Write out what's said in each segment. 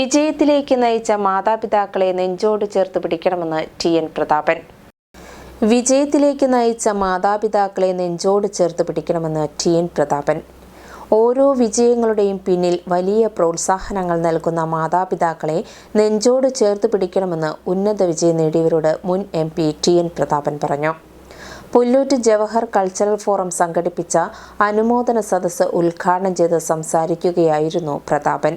വിജയത്തിലേക്ക് നയിച്ച മാതാപിതാക്കളെ നെഞ്ചോട് ചേർത്ത് പിടിക്കണമെന്ന് ടി എൻ പ്രതാപൻ. വിജയത്തിലേക്ക് നയിച്ച മാതാപിതാക്കളെ നെഞ്ചോട് ചേർത്ത് പിടിക്കണമെന്ന് ടി എൻ പ്രതാപൻ. ഓരോ വിജയങ്ങളുടെയും പിന്നിൽ വലിയ പ്രോത്സാഹനങ്ങൾ നൽകുന്ന മാതാപിതാക്കളെ നെഞ്ചോട് ചേർത്ത് പിടിക്കണമെന്ന് ഉന്നത വിജയം നേടിയവരോട് മുൻ M P T N Prathapan പറഞ്ഞു. പുല്ലൂറ്റ് ജവഹർ കൾച്ചറൽ ഫോറം സംഘടിപ്പിച്ച അനുമോദന സദസ്സ് ഉദ്ഘാടനം ചെയ്ത് സംസാരിക്കുകയായിരുന്നു പ്രതാപൻ.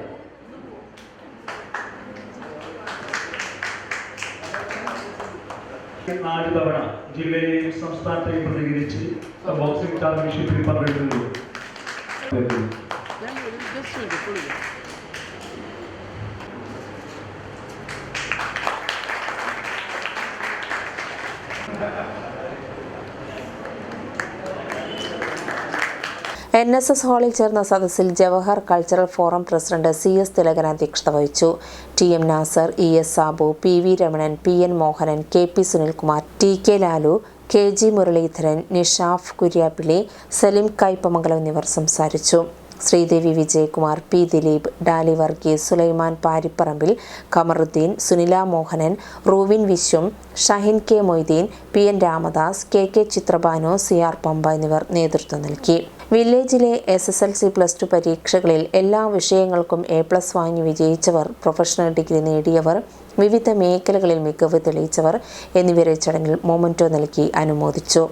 നാല് തവണ ജില്ലയിലെയും സംസ്ഥാനത്തെയും പ്രതികരിച്ച് ബോക്സിംഗ് ചാമ്പ്യൻഷിപ്പിൽ പങ്കെടുക്കുന്നു. എൻ എസ് എസ് ഹാളിൽ ചേർന്ന സദസ്സിൽ Jawahar cultural forum president C S Thilakan അധ്യക്ഷത വഹിച്ചു. T M Nasar E S Sabu P V Ramanan P N Mohanan K P Sunilkumar T K Lalu K G Muraleedharan Nishaf Kuriappilly Salim Kaipamangalam എന്നിവർ സംസാരിച്ചു. Sreedevi Vijayakumar P Dileep Dolly Varghese Sulaiman Paripparambil Kamaruddin Sunila Mohanan Ruvin Vishwam Shahin K Moideen P N Ramadas K K Chithrabanu C R Pampa എന്നിവർ നേതൃത്വം നൽകി. വില്ലേജിലെ S S L C plus two പരീക്ഷകളിൽ എല്ലാ വിഷയങ്ങൾക്കും A plus വാങ്ങി വിജയിച്ചവർ professional degree നേടിയവർ വിവിധ മേഖലകളിൽ മികവ് തെളിയിച്ചവർ എന്നിവരെ ചടങ്ങിൽ മൊമന്റോ നൽകി അനുമോദിച്ചു.